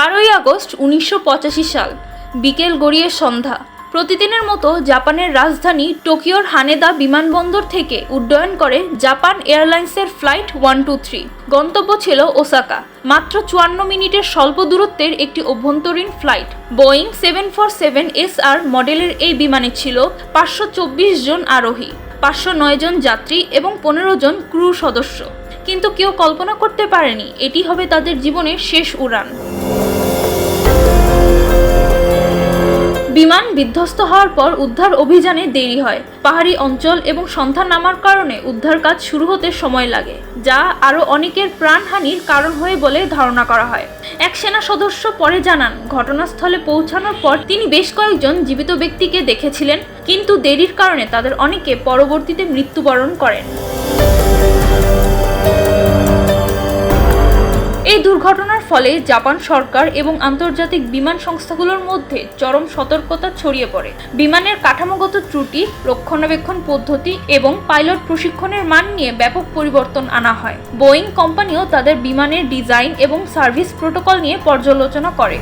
বারোই আগস্ট উনিশশো পঁচাশি সাল, বিকেল গড়িয়ে সন্ধ্যা। প্রতিদিনের মতো জাপানের রাজধানী টোকিওর হানেদা বিমানবন্দর থেকে উড্ডয়ন করে জাপান এয়ারলাইন্সের ফ্লাইট ওয়ান টু থ্রি। গন্তব্য ছিল ওসাকা। মাত্র চুয়ান্ন মিনিটের স্বল্প দূরত্বের একটি অভ্যন্তরীণ flight. Boeing seven four seven S R মডেলের এই বিমানে ছিল পাঁচশো চব্বিশ জন আরোহী, পাঁচশো নয় জন যাত্রী এবং পনেরো জন ক্রু সদস্য। কিন্তু কেউ কল্পনা করতে পারেনি, এটি হবে তাদের জীবনের শেষ উড়ান। বিমান বিধ্বস্ত হওয়ার পর উদ্ধার অভিযানে দেরি হয়। পাহাড়ি অঞ্চল এবং সন্ধান নামার কারণে উদ্ধার কাজ শুরু হতে সময় লাগে, যা আরও অনেকের প্রাণহানির কারণ হয়ে বলে ধারণা করা হয়। এক সেনা সদস্য পরে জানান, ঘটনাস্থলে পৌঁছানোর পর তিনি বেশ কয়েকজন জীবিত ব্যক্তিকে দেখেছিলেন, কিন্তু দেরির কারণে তাদের অনেকে পরবর্তীতে মৃত্যুবরণ করেন। দুর্ঘটনার ফলে জাপান সরকার এবং আন্তর্জাতিক বিমান সংস্থাগুলোর মধ্যে চরম সতর্কতা ছড়িয়ে পড়ে। বিমানের কাঠামোগত ত্রুটি, রক্ষণাবেক্ষণ পদ্ধতি এবং পাইলট প্রশিক্ষণের মান নিয়ে ব্যাপক পরিবর্তন আনা হয়। বোয়িং কোম্পানিও তাদের বিমানের ডিজাইন এবং সার্ভিস প্রোটোকল নিয়ে পর্যালোচনা করে।